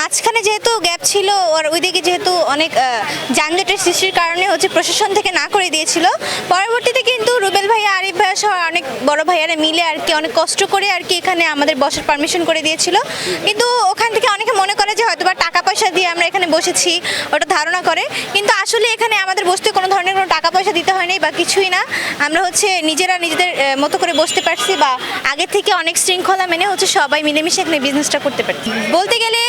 মাঝখানে যেহেতু গ্যাপ ছিল আর ওইদিকে যেহেতু অনেক যানজটের সৃষ্টির কারণে হচ্ছে প্রশাসন থেকে না করে দিয়েছিল। পরবর্তীতে কিন্তু রুবেল ভাইয়া আরিফ ভাইয়া সহ অনেক বড় ভাইয়ারা মিলে আর কি অনেক কষ্ট করে আর কি এখানে আমাদের বসার পারমিশন করে দিয়েছিল। কিন্তু ওখান থেকে অনেকে মনে করে যে হয়তো টাকা পয়সা দিয়ে আমরা এখানে বসেছি, ওটা ধারণা করে। কিন্তু আসলে এখানে আমাদের বসতে কোনো টাকা পয়সা দিতে হয়নি বা কিছুই না, আমরা হচ্ছে নিজেরা নিজেদের মতো করে বসতে পারছি বা আগে থেকে অনেক শৃঙ্খলা মেনে হচ্ছে সবাই মিলেমিশে এখানে বিজনেসটা করতে পারছি। বলতে গেলে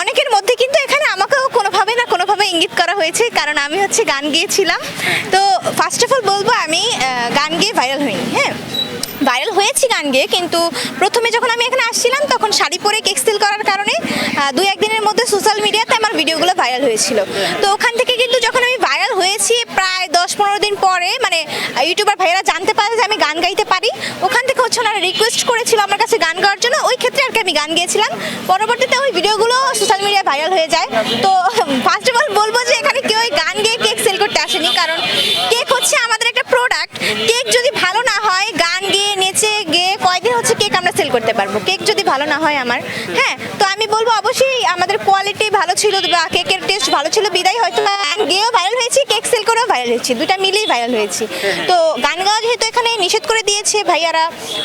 অনেকের মধ্যে কিন্তু এখানে আমাকেও কোনোভাবে না কোনোভাবে ইঙ্গিত করা হয়েছে, কারণ আমি হচ্ছে গান গিয়েছিলাম। তো ফার্স্ট অফ অল বলব আমি গান গিয়ে ভাইরাল হইনি হ্যাঁ? ভাইরাল হয়েছি গান গেয়ে, কিন্তু প্রথমে যখন আমি এখানে আসছিলাম, তখন শাড়ি পরে কেক সেল করার কারণে দুই একদিনের মধ্যে সোশ্যাল মিডিয়াতে আমার ভিডিওগুলো ভাইরাল হয়েছিল। তো ওখান থেকে কিন্তু যখন আমি ভাইরাল হয়েছি, প্রায় দশ পনেরো দিন পরে মানে ইউটিউবার ভাইয়েরা জানতে পারে যে আমি গান গাইতে পারি, ওখান থেকে হচ্ছে ওনারা রিকোয়েস্ট করেছিল আমার কাছে গান গাওয়ার জন্য। ওই ক্ষেত্রে আর কি আমি গান গেয়েছিলাম। পরবর্তীতে ওই ভিডিওগুলো সোশ্যাল মিডিয়ায় ভাইরাল হয়ে যায়। তো ফার্স্ট অফ অল বলব যে এখানে কেউ গান গেয়ে কেক সেল করতে আসেনি, কারণ কেক হচ্ছে আমাদের একটা প্রোডাক্ট কেক যদি ভালো না হয় গান গেয়ে নেচে গেয়ে কয়দিন হচ্ছে করতে পারব। কেক যদি ভালো না হয় আমার। হ্যাঁ তো আমি বলব অবশ্যই আমাদের কোয়ালিটি ভালো ছিল বা কেকের টেস্ট ভালো ছিল। বিদায় হয়তো গেয়েও ভাইরাল করেও ভাইরাল হয়েছি দুটা মিলেই ভাইরাল হয়েছি। তো গান গাওয়া যেহেতু এখানে নিষেধ করে দিয়েছে ভাইয়ারা,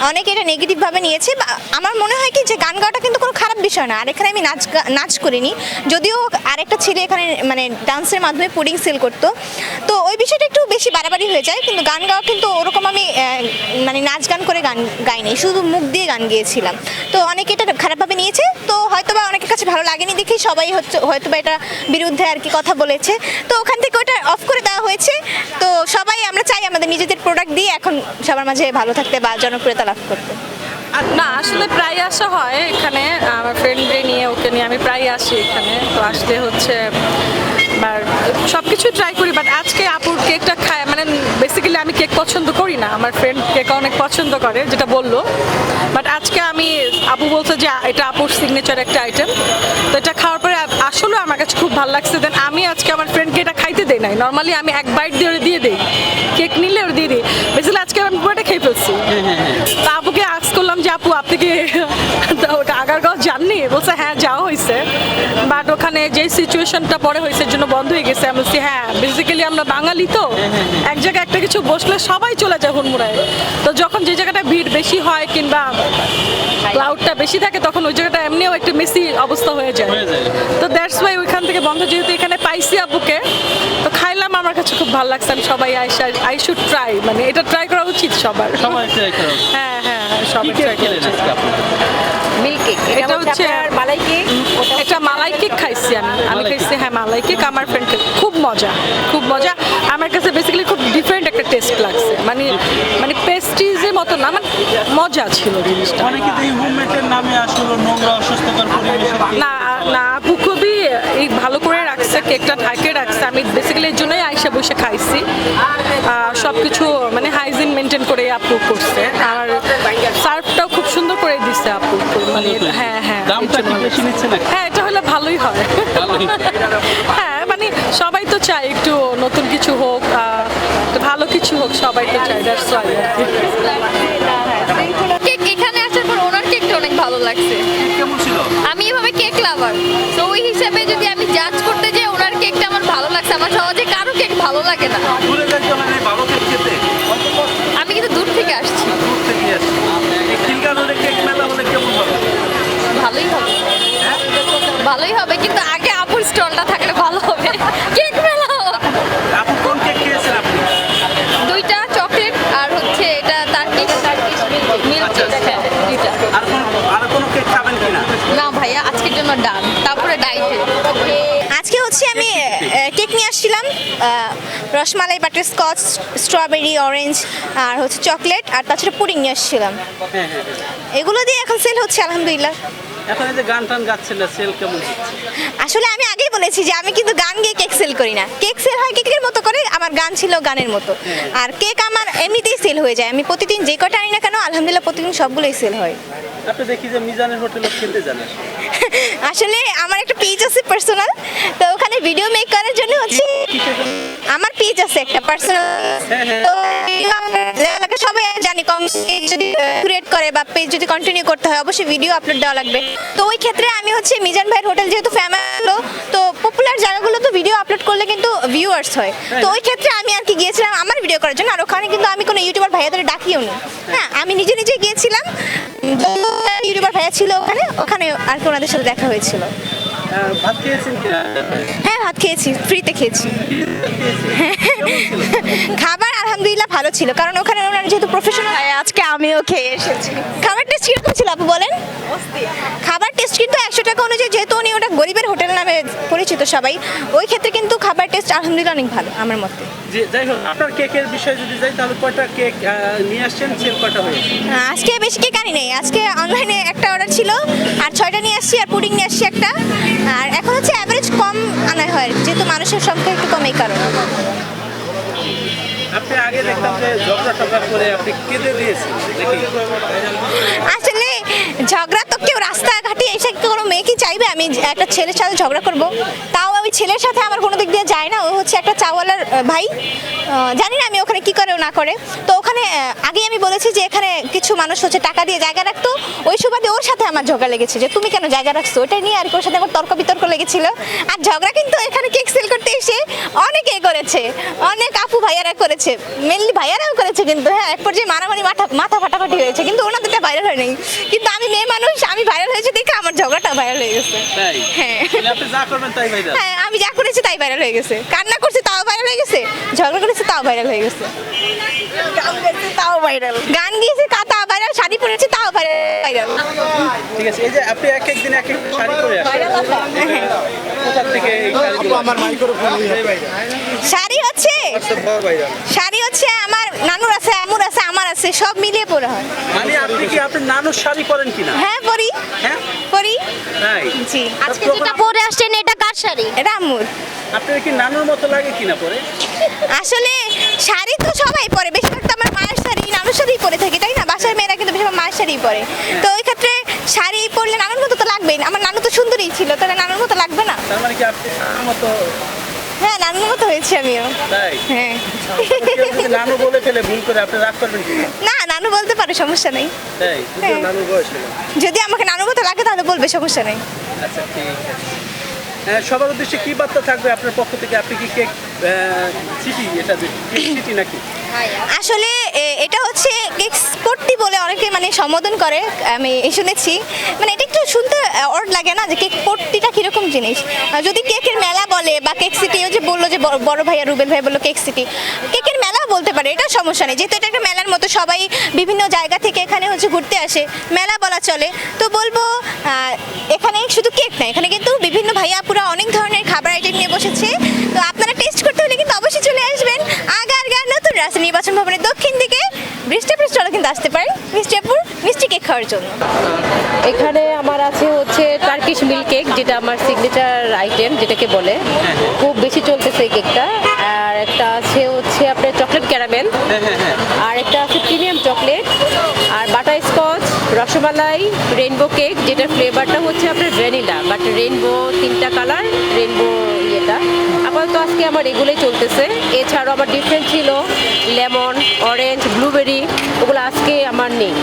অনেকে এটা নেগেটিভভাবে নিয়েছে আমার মনে হয় কি যে গান গাওয়াটা কিন্তু কোনো খারাপ বিষয় না, আর এখানে আমি নাচ নাচ করিনি। যদিও আরেকটা ছেলে এখানে মানে ডান্সের মাধ্যমে পুডিং সেল করতো। তো ওই বিষয়টা একটু বেশি বাড়াবাড়ি হয়ে যায়, কিন্তু গান গাওয়া কিন্তু ওরকম আমি মানে নাচ গান করে গান গাইনি, শুধু মুখ দিয়ে গান গিয়েছিলাম। তো অনেকে এটা খারাপভাবে নিয়েছে, তো হয়তো বা অনেকের কাছে ভালো লাগেনি দেখেই সবাই হচ্ছে হয়তো বা এটা বিরুদ্ধে আর কি কথা বলেছে। তো ওখান থেকে ওটা অফ করে দেওয়া হয়েছে। তো সবাই, আমরা চাই আমাদের নিজেদের প্রোডাক্ট দিয়ে এখন সবার মাঝে ভালো থাকতে বা জনপ্রিয়তা লাভ করতে। না, আসলে প্রায় আসা হয় এখানে। আমার ফ্রেন্ডদের নিয়ে, ওকে নিয়ে আমি প্রায় আসি এখানে। তো আসলে হচ্ছে আর সব কিছু ট্রাই করি বাট আজকে আপুর কেকটা খায় মানে বেসিক্যালি আমি কেক পছন্দ করি না আমার ফ্রেন্ড কেক অনেক পছন্দ করে যেটা বলল। বাট আজকে আমি আপু বলছে যে এটা আপুর সিগনেচার একটা আইটেম তো এটা খাওয়ার পরে আ- আসলেও আমার কাছে খুব ভালো লাগছে দেন আমি আজকে আমার ফ্রেন্ডকে এটা খাইতে দেই নাই। নর্মালি আমি এক বাইট দিয়ে ওরে দিয়ে দিই। কেক নিলে ওরে দিয়ে দিই। বেসিক্যালি আজকে আমি পুরোটা খেয়ে ফেলছি। তা আপুকে যাননি বলছে হ্যাঁ যাওয়া হয়েছে। বাট ওখানে যে সিচুয়েশনটা পরে হয়েছে জন্য বন্ধ হয়ে গেছে। আমি বলছি হ্যাঁ বেসিক্যালি আমরা বাঙালি তো। এক জায়গায় একটা কিছু বসলে সবাই চলে যায় হুড়মুড়ায়। তো যখন যে জায়গাটা ভিড় বেশি হয় কিংবা ক্লাউডটা বেশি থাকে তখন ওই জায়গাটা এমনিও একটা মেসি অবস্থা হয়ে যায়। তো দ্যাটস ওয়াই ওইখান থেকে বন্ধ। যেহেতু এখানে পাইছি আপুকে তো আমার কাছে খুব ভালো লাগছে আমি সবাই আইসা আই শুড ট্রাই মানে এটা ট্রাই করা উচিত সবার। সবাই ট্রাই করো হ্যাঁ হ্যাঁ সবাই ট্রাই করা আজকে আপনি? মিল্ক কেক এটা হচ্ছে মালাই কেক এটা মালাই কেক খাইছি আমি। আমি খাইছি হ্যাঁ মালাই কেক আমার ফ্রেন্ডকে খুব মজা খুব মজা। আমার কাছে বেসিক্যালি খুব ডিফারেন্ট একটা টেস্ট লাগছে। মানে মানে পেস্ট্রিজের মতো না মানে মজা ছিল জিনিসটা। অনেকে এই হোমমেডের নামে আসলে নোংরা অসুস্থকর পরিবেশে না না আপু খুবই এই ভালো করে রাখছে কেকটা ঢাকে রাখছে। আমি বেসিক্যালি এর জন্যই আইসা বসে খাইছি। সব কিছু মানে হাইজিন মেনটেন করে আপু করছে। আর সার্ভটাও খুব সুন্দর করে দিচ্ছে আপু। মানে হ্যাঁ হ্যাঁ দামটা কি বেশি নিচ্ছে নাকি? হ্যাঁ এটা হলে ভালোই হয়। হ্যাঁ মানে সবাই তো চায় একটু নতুন কিছু হোক কিছু হোক সবাই তো চায় দ্যাটস ওয়াই কেক এখানে আসার পর ওনার কেকটা অনেক ভালো লাগছে। কেমন ছিল? আমি এভাবে কেক লাভার। তো ওই হিসাবে যদি আমি জাজ করতে যাই ওনার কেকটা আমার ভালো লাগছে। আমার সহজে কারও কেক ভালো লাগে না। ঘুরে যাচ্ছে মানে ভালো কেক খেতে? আমি কিন্তু দূর থেকে আসছি। দূর থেকে আসছে। এই খিলগা কেক মেলা হলে কেমন হবে? ভালোই হবে। ভালোই হবে কিন্তু আগে আপুর স্টলটা থাকলে ভালো হবে কেক মেলা হোক। আপনি কোন কেক খেয়েছেন আপনি দুইটা চকলেট আর হচ্ছে এটা তার্কিশ মিল্ক আচ্ছা, আচ্ছা। দুইটা আর কোন আর কোনো কেক খাবেন কিনা না ভাইয়া ডাল তারপরে ডাইটে আজকে হচ্ছে আমি কেক নিয়ে আসছিলাম আহ, rasmalai butterscotch strawberry orange আর হচ্ছে চকলেট আর তাছাড়া পুডিং নিয়ে আসছিলাম। হ্যাঁ হ্যাঁ এগুলো দিয়ে এখন সেল হচ্ছে আলহামদুলিল্লাহ। এখন এই যে গান টান গাচ্ছিল সেল কেমন আসলে আমি আগেই বলেছি যে আমি কিন্তু গান গিয়ে কেক সেল করি না। কেক সেল হয় কেকের মতো করে আমার গান ছিল গানের মতো। আর কেক আমার এমনিতেই সেল হয়ে যায়। আমি প্রতিদিন যে কটা আনি না কেন আলহামদুলিল্লাহ প্রতিদিন সবগুলোই সেল হয়। আপনি দেখি যে মিজানের হোটেলে খেতে যান আসলে। আমার একটা পেজ আছে পার্সোনাল তো ওখানে ভিডিও মেক করার জন্য হচ্ছে আমার পেজ আছে একটা পার্সোনাল হ্যাঁ, হ্যাঁ। তো এলাকা সবাই জানি কম যদি ক্রিয়েট করে বা পেজ যদি কন্টিনিউ করতে হয় অবশ্যই ভিডিও আপলোড দেওয়া লাগবে। তো ওই ক্ষেত্রে আমি হচ্ছে মিজান ভাইয়ের হোটেল যেহেতু ফেমাস তো পপুলার জায়গাগুলো তো ভিডিও আপলোড করলে কিন্তু ভিউয়ার্স হয়। তো ওই ক্ষেত্রে আমি আর কি গিয়েছিলাম আমার ভিডিও করার জন্য আর ওখানে কিন্তু আমি কোনো ইউটিউবার ভাইয়াদের ডাকিও নি। হ্যাঁ আমি নিজে নিজে গিয়েছিলাম ইউটিউবার ভাইয়া ছিল ওখানে ওখানে আর কি ওনাদের সাথে দেখা হয়েছিল। আহ, ভাত হ্যাঁ ভাত খেয়েছি ফ্রিতে খেয়েছি। খাবার আলহামদুলিল্লাহ ভালো ছিল। কারণ ওখানে ওনারা যেহেতু প্রফেশনাল আজকে আমিও খেয়ে এসেছি। খাবার টেস্ট কীরকম ছিল আপু বলেন? খাবার টেস্ট কিন্তু একশো টাকা অনুযায়ী যেহেতু উনি ওটা গরিবের হোটেল নামে পরিচিত সবাই ওই ক্ষেত্রে কিন্তু খাবার টেস্ট আলহামদুলিল্লাহ অনেক ভালো আমার মতে। যে যাই হোক আপনার কেকের বিষয়ে যদি যাই তাহলে কয়টা কেক নিয়ে আসছেন? সেল কয়টা হয়েছে? আজকে বেশি কেক আনি নেই। আজকে অনলাইনে একটা অর্ডার ছিল আর ছয়টা নিয়ে আসছি আর পুডিং নিয়ে আসছি একটা। আর এখন হচ্ছে অ্যাভারেজ কম আনা হয় যেহেতু মানুষের সংখ্যা একটু কম এই কারণে। আপনি আগে দেখতাম যে ঝগড়া টগড়া করে আপনি কেঁদে দিয়েছেন আসলে ঝগড়া তো কেউ রাস্তাঘাটে এসে কোনো চাইবে? আমি একটা ছেলের সাথে ঝগড়া করব। তাও আমি ছেলের সাথে আমার কোনো দিক দিয়ে যায় না। ও হচ্ছে একটা চাওয়ালার ভাই। জানি না আমি ওখানে কি করে না করে। তো ওখানে আগেই আমি বলেছি যে এখানে কিছু মানুষ হচ্ছে টাকা দিয়ে জায়গা রাখতো। ওই সুবাদে ওর সাথে আমার ঝগড়া লেগেছে যে, তুমি কেন জায়গা রাখছো? ওটা নিয়ে আর কি ওর সাথে আমার তর্ক বিতর্ক লেগেছিল। আর ঝগড়া কিন্তু এখানে কেক সেল করতে এসে অনেকে করেছে। অনেক আপু ভাইয়ারা করেছে। মেনলি ভাইয়ারাও করেছে কিন্তু হ্যাঁ এক পর্যায়ে মারামারি মাথা মাথা ফাটাফাটি হয়েছে। কিন্তু ওনাদেরটা ভাইরাল হয় নাই কিন্তু আমি মেয়ে মানুষ, আমি ভাইরাল হয়েছে দেখে আমার ঝগড়াটা ভাইরাল হয়ে গেছে। তাই? হ্যাঁ। আপনি যা করবেন তাই ভাই হ্যাঁ আমি যা করেছি তাই ভাইরাল হয়ে গেছে। কান্না করছি তাও ভাইরাল হয়ে গেছে ঝগড়া করেছি তাও ভাইরাল হয়ে গেছে। তাও ভাইরাল। গান গিয়েছে তা তাও ভাইরাল শাড়ি পরেছি তাও ভাইরাল। ঠিক আছে এই যে আপনি এক এক দিন এক এক শাড়ি করে আসেন। কোথা থেকে আমার শাড়ি হচ্ছে শাড়ি হচ্ছে আমার নানুর আছে আমুর আছে আমার আছে সব মিলিয়ে পরে হয়। মানে আপনি কি আপনার নানুর শাড়ি পরেন কিনা? হ্যাঁ পরি। হ্যাঁ? পরি। জি। আজকে যেটা পরে আসছেন এটা কার শাড়ি? এটা আম্মুর আপনার কি নানুর মতো লাগে কিনা পরে? আসলে শাড়ি তো সবাই পরে বেশিরভাগ তো আমার মায়ের শাড়ি নানুর শাড়ি পরে থাকি তাই না? বাসার মেয়েরা কিন্তু বেশিরভাগ মায়ের শাড়ি পরে। তো ওই ক্ষেত্রে শাড়ি পরলে নানুর মতো তো লাগবেই আমার নানু তো সুন্দরই ছিল তাহলে নানুর মতো লাগবে না? তার মানে কি আপনি মতো হ্যাঁ নানুর মতো হয়েছে আমিও। তাই? হ্যাঁ। নানু বলে ফেলে ভুল করে আপনি রাগ করবেন না নানু বলতে পারে সমস্যা নেই। তাই? হ্যাঁ। বয়স যদি আমাকে নানুর মতো লাগে তাহলে বলবে সমস্যা নেই। আচ্ছা ঠিক আছে। হ্যাঁ, সবার উদ্দেশ্যে কি বার্তা থাকবে আপনার পক্ষ থেকে? আপনি কি কেক সিটি এটা সিটি নাকি? আসলে এটা হচ্ছে মানে সম্বোধন করে, আমি শুনেছি। মানে এটা একটু শুনতে অড লাগে না যে কেক পট্টিটা কীরকম জিনিস? যদি কেকের মেলা বলে বা কেক সিটি ও যে বলল যে বড়- ভাইয়া রুবেল ভাই বলল কেক সিটি, কেকের মেলাও বলতে পারে, এটা সমস্যা নেই। যেহেতু এটা একটা মেলার মতো, সবাই বিভিন্ন জায়গা থেকে এখানে হচ্ছে ঘুরতে আসে, মেলা বলা চলে। তো বলব এখানে শুধু কেক না, এখানে কিন্তু বিভিন্ন ভাইয়া পুরো অনেক ধরনের খাবার আইটেম নিয়ে বসেছে। তো আপনারা টেস্ট করতে হলে কিন্তু অবশ্যই চলে আসবেন। আগারগাঁ নতুন রাস্তা নির্বাচন ভবনের দক্ষিণ দিকে। বৃষ্টিপুর স্টলে কিন্তু আসতে পারেন কেক খাওয়ার জন্য। এখানে আমার আছে হচ্ছে টার্কিশ মিল কেক যেটা আমার সিগনেচার আইটেম যেটাকে বলে। খুব বেশি চলতেছে এই কেকটা আর একটা আছে হচ্ছে আপনার চকলেট ক্যারামেল আর একটা আছে প্রিমিয়াম চকলেট আর butterscotch rasmalai rainbow cake যেটার ফ্লেভারটা হচ্ছে আপনার ভ্যানিলা বাট রেনবো তিনটা কালার রেনবো ইয়েটা। আপাতত আজকে আমার এগুলোই চলতেছে। এছাড়াও আমার ডিফারেন্ট ছিল লেমন অরেঞ্জ ব্লুবেরি ওগুলো আজকে আমার নেই।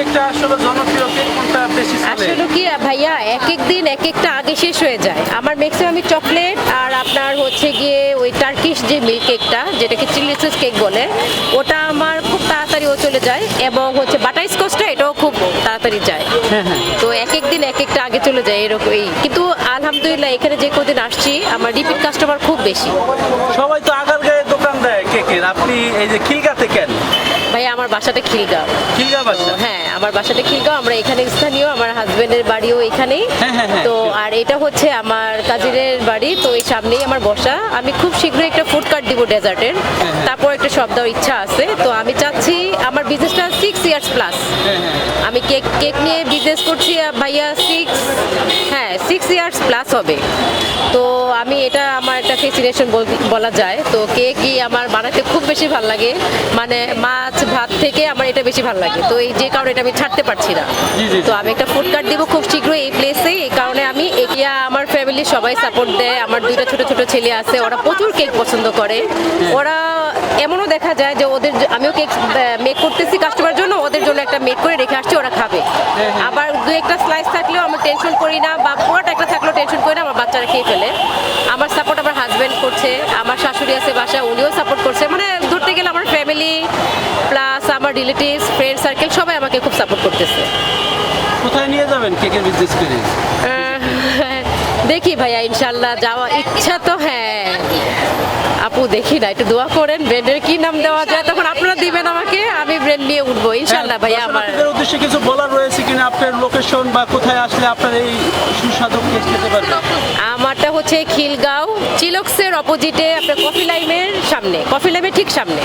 কেকটা আসলে জনপ্রিয় কেক কোনটা বেশি আসলে কি ভাইয়া এক এক দিন এক একটা আগে শেষ হয়ে যায়। আমার ম্যাক্সিমামই চকলেট আর আপনার হচ্ছে গিয়ে ওই টার্কিশ যে মিল্ক কেকটা যেটাকে চিলিসেস কেক বলে ওটা আমার খুব তাড়াতাড়ি ও চলে যায় এবং হচ্ছে বাটার স্কচটা এটাও খুব তাড়াতাড়ি যায়। তো এক এক দিন এক একটা আগে চলে যায় এরকমই কিন্তু আলহামদুলিল্লাহ এখানে যে কদিন আসছি আমার রিপিট কাস্টমার খুব বেশি। সবাই তো আগার গায়ে দোকান দেয় কেকের আপনি এই যে খিলগাতে কেন? ভাই আমার বাসাটা খিলগাঁও। খিলগাঁও বাসা? হ্যাঁ আমার বাসাটা খিলগাঁও আমরা এখানে স্থানীয় আমার হাজবেন্ডের বাড়িও এখানেই। হ্যাঁ, হ্যাঁ, হ্যাঁ। তো আর এটা হচ্ছে আমার কাজিনের বাড়ি তো এই সামনেই আমার বসা। আমি খুব শীঘ্রই একটা ফুড কার্ট দিব ডেজার্টের তারপর একটা সব দেওয়ার ইচ্ছা আছে। তো আমি চাচ্ছি আমার বিজনেসটা সিক্স ইয়ার্স প্লাস হ্যাঁ, আমি কেক কেক নিয়ে বিজনেস করছি ভাইয়া সিক্স হ্যাঁ সিক্স ইয়ার্স প্লাস হবে। তো আমি এটা আমার ফেসিনেশন বলা যায়। তো কেকই আমার বানাতে খুব বেশি ভালো লাগে। মানে মাছ ভাত থেকে আমার এটা বেশি ভালো লাগে। তো এই যে কারণে এটা আমি ছাড়তে পারছি না। তো আমি একটা ফুড কার্ট দিব খুব শীঘ্রই এই প্লেসে এই কারণে আমি এগিয়া আমার ফ্যামিলি সবাই সাপোর্ট দেয়। আমার দুইটা ছোট ছোট ছেলে আছে। ওরা প্রচুর কেক পছন্দ করে। ওরা এমনও দেখা যায় যে ওদের আমিও কেক মেক করতেছি কাস্টমার জন্য। ওদের জন্য একটা মেক করে রেখে আসছি ওরা খাবে। আবার দু একটা স্লাইস থাকলেও আমি টেনশন করি না বা পুরোটা একটা থাকলেও টেনশন করি না আমার বাচ্চারা খেয়ে ফেলে। আমার সাপোর্ট আমার হাজব্যান্ড করছে আমার শাশুড়ি আছে বাসায় উনিও সাপোর্ট করছে। মানে ধরতে গেলে আমার ফ্যামিলি প্লাস আমার রিলেটিভস ফ্রেন্ড সার্কেল সবাই আমাকে খুব সাপোর্ট করতেছে। কোথায় নিয়ে যাবেন কেকের বিজনেস করে? দেখি ভাইয়া ইনশাল্লাহ যাওয়া ইচ্ছা তো হ্যাঁ। আপু দেখি না একটু দোয়া করেন ব্র্যান্ডের কি নাম দেওয়া যায় তখন আপনারা দিবেন আমাকে আমি নিয়ে উঠবো ইনশাল্লাহ ভাইয়া আমার উদ্দেশ্যে কিছু বলার রয়েছে কিনা? আপনার লোকেশন বা কোথায় আসলে আপনার এই সুস্বাদু কেক খেতে পারবেন? আমারটা হচ্ছে খিলগাঁও চিলক্সের অপোজিটে আপনার কফি লাইমের সামনে কফি লাইমের ঠিক সামনে।